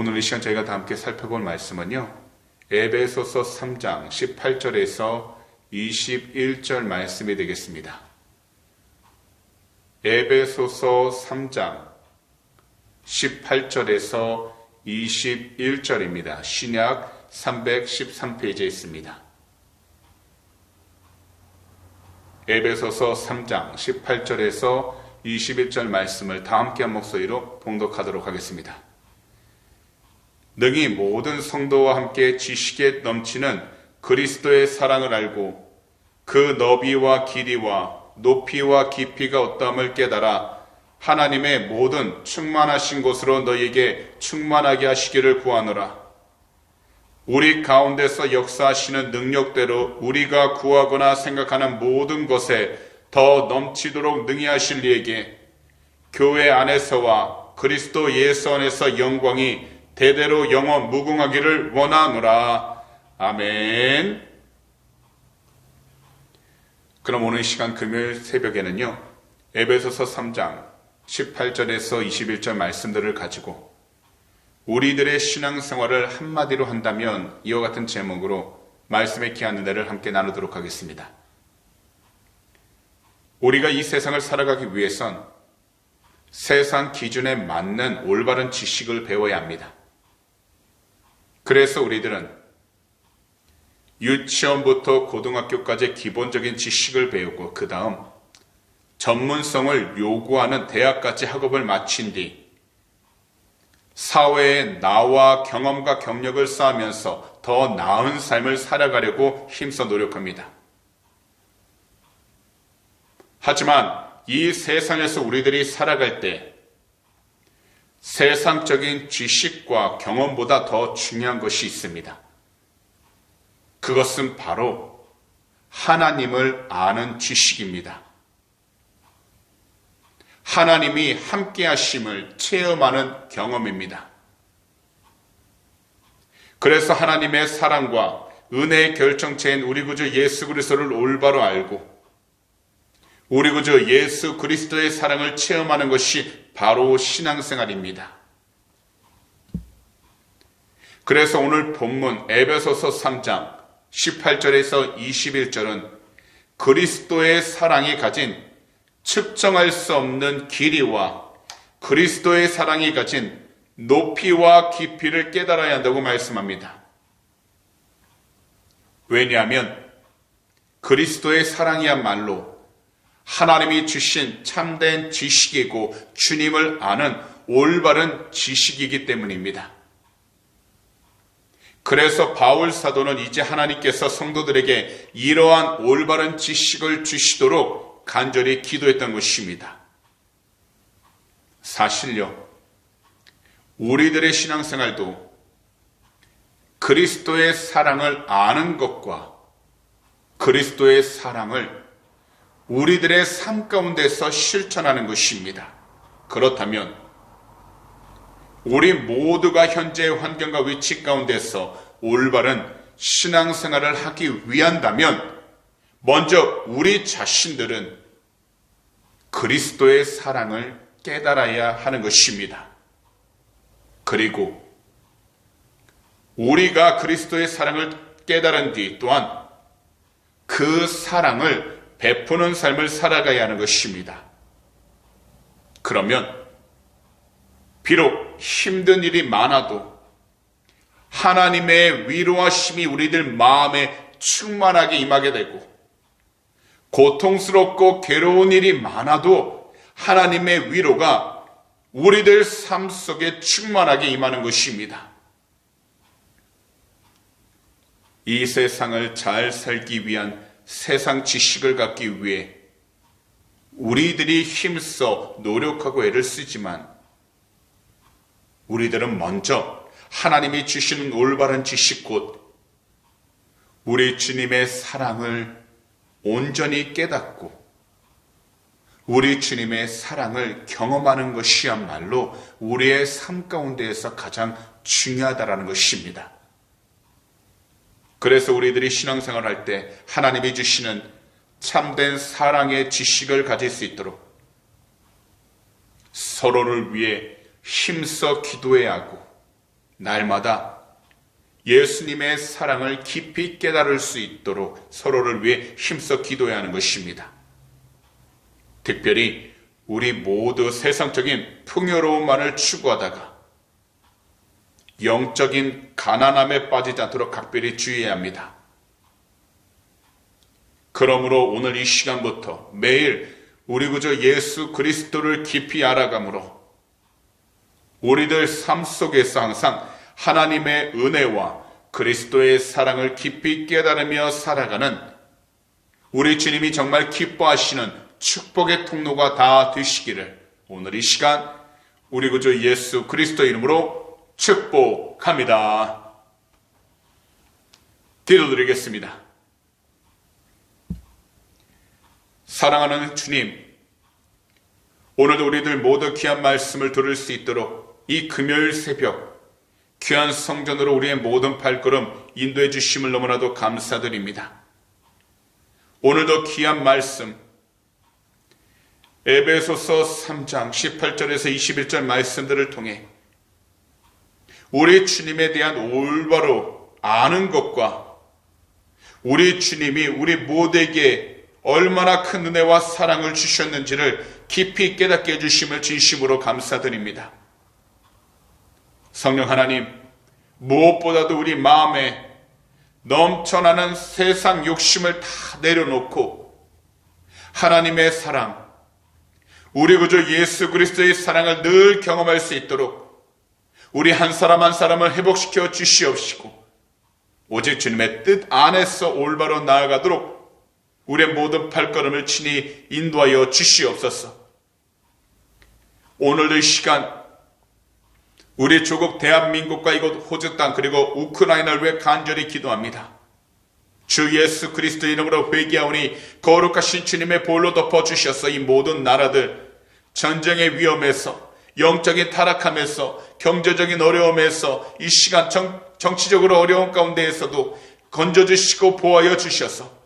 오늘 이 시간 저희가 다 함께 살펴볼 말씀은요. 에베소서 3장 18절에서 21절 말씀이 되겠습니다. 에베소서 3장 18절에서 21절입니다. 신약 313페이지에 있습니다. 에베소서 3장 18절에서 21절 말씀을 다 함께 한 목소리로 봉독하도록 하겠습니다. 능히 모든 성도와 함께 지식에 넘치는 그리스도의 사랑을 알고 그 너비와 길이와 높이와 깊이가 어떠함을 깨달아 하나님의 모든 충만하신 곳으로 너희에게 충만하게 하시기를 구하노라. 우리 가운데서 역사하시는 능력대로 우리가 구하거나 생각하는 모든 것에 더 넘치도록 능히 하실 이에게 교회 안에서와 그리스도 예수 안에서 영광이 대대로 영원 무궁하기를 원하노라. 아멘. 그럼 오늘 시간 금요일 새벽에는요. 에베소서 3장 18절에서 21절 말씀들을 가지고 우리들의 신앙생활을 한마디로 한다면 이와 같은 제목으로 말씀의 귀한 은혜를 함께 나누도록 하겠습니다. 우리가 이 세상을 살아가기 위해선 세상 기준에 맞는 올바른 지식을 배워야 합니다. 그래서 우리들은 유치원부터 고등학교까지 기본적인 지식을 배우고 그 다음 전문성을 요구하는 대학까지 학업을 마친 뒤 사회에 나와 경험과 경력을 쌓으면서 더 나은 삶을 살아가려고 힘써 노력합니다. 하지만 이 세상에서 우리들이 살아갈 때 세상적인 지식과 경험보다 더 중요한 것이 있습니다. 그것은 바로 하나님을 아는 지식입니다. 하나님이 함께 하심을 체험하는 경험입니다. 그래서 하나님의 사랑과 은혜의 결정체인 우리 구주 예수 그리스도를 올바로 알고 우리 구주 예수 그리스도의 사랑을 체험하는 것이 바로 신앙생활입니다. 그래서 오늘 본문 에베소서 3장 18절에서 21절은 그리스도의 사랑이 가진 측정할 수 없는 길이와 그리스도의 사랑이 가진 높이와 깊이를 깨달아야 한다고 말씀합니다. 왜냐하면 그리스도의 사랑이야말로 하나님이 주신 참된 지식이고 주님을 아는 올바른 지식이기 때문입니다. 그래서 바울 사도는 이제 하나님께서 성도들에게 이러한 올바른 지식을 주시도록 간절히 기도했던 것입니다. 사실요, 우리들의 신앙생활도 그리스도의 사랑을 아는 것과 그리스도의 사랑을 우리들의 삶 가운데서 실천하는 것입니다. 그렇다면 우리 모두가 현재의 환경과 위치 가운데서 올바른 신앙생활을 하기 위한다면 먼저 우리 자신들은 그리스도의 사랑을 깨달아야 하는 것입니다. 그리고 우리가 그리스도의 사랑을 깨달은 뒤 또한 그 사랑을 베푸는 삶을 살아가야 하는 것입니다. 그러면 비록 힘든 일이 많아도 하나님의 위로하심이 우리들 마음에 충만하게 임하게 되고 고통스럽고 괴로운 일이 많아도 하나님의 위로가 우리들 삶 속에 충만하게 임하는 것입니다. 이 세상을 잘 살기 위한 세상 지식을 갖기 위해 우리들이 힘써 노력하고 애를 쓰지만 우리들은 먼저 하나님이 주시는 올바른 지식 곧 우리 주님의 사랑을 온전히 깨닫고 우리 주님의 사랑을 경험하는 것이야말로 우리의 삶 가운데에서 가장 중요하다라는 것입니다. 그래서 우리들이 신앙생활 할때 하나님이 주시는 참된 사랑의 지식을 가질 수 있도록 서로를 위해 힘써 기도해야 하고 날마다 예수님의 사랑을 깊이 깨달을 수 있도록 서로를 위해 힘써 기도해야 하는 것입니다. 특별히 우리 모두 세상적인 풍요로움만을 추구하다가 영적인 가난함에 빠지지 않도록 각별히 주의해야 합니다. 그러므로 오늘 이 시간부터 매일 우리 구주 예수 그리스도를 깊이 알아감으로 우리들 삶 속에서 항상 하나님의 은혜와 그리스도의 사랑을 깊이 깨달으며 살아가는 우리 주님이 정말 기뻐하시는 축복의 통로가 다 되시기를 오늘 이 시간 우리 구주 예수 그리스도 이름으로 축복합니다. 기도드리겠습니다. 사랑하는 주님, 오늘도 우리들 모두 귀한 말씀을 들을 수 있도록 이 금요일 새벽 귀한 성전으로 우리의 모든 발걸음 인도해 주심을 너무나도 감사드립니다. 오늘도 귀한 말씀 에베소서 3장 18절에서 21절 말씀들을 통해 우리 주님에 대한 올바로 아는 것과 우리 주님이 우리 모두에게 얼마나 큰 은혜와 사랑을 주셨는지를 깊이 깨닫게 해주심을 진심으로 감사드립니다. 성령 하나님, 무엇보다도 우리 마음에 넘쳐나는 세상 욕심을 다 내려놓고 하나님의 사랑, 우리 구주 예수 그리스도의 사랑을 늘 경험할 수 있도록 우리 한 사람 한 사람을 회복시켜 주시옵시고 오직 주님의 뜻 안에서 올바로 나아가도록 우리의 모든 발걸음을 친히 인도하여 주시옵소서. 오늘도 이 시간 우리 조국 대한민국과 이곳 호주 땅 그리고 우크라이나를 위해 간절히 기도합니다. 주 예수 그리스도 이름으로 회개하오니 거룩하신 주님의 볼로 덮어 주셔서 이 모든 나라들 전쟁의 위험에서 영적인 타락함에서 경제적인 어려움에서 이 시간 정, 정치적으로 어려운 가운데에서도 건져주시고 보호하여 주셔서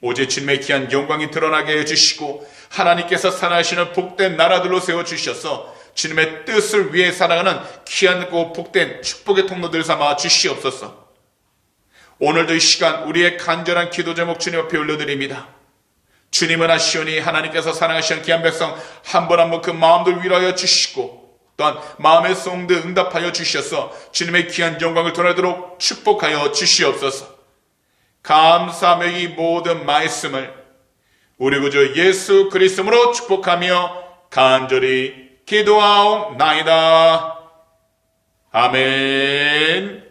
오직 주님의 귀한 영광이 드러나게 해주시고 하나님께서 살아시는 복된 나라들로 세워주셔서 주님의 뜻을 위해 살아가는 귀하고 복된 축복의 통로들 삼아 주시옵소서. 오늘도 이 시간 우리의 간절한 기도 제목 주님 앞에 올려드립니다. 주님은 하시오니 하나님께서 사랑하시는 귀한 백성 한 번 한 번 그 마음들 위로하여 주시고 또한 마음의 소원들 응답하여 주셔서 주님의 귀한 영광을 드러내도록 축복하여 주시옵소서. 감사하며 이 모든 말씀을 우리 구주 예수 그리스도로 축복하며 간절히 기도하옵나이다. 아멘.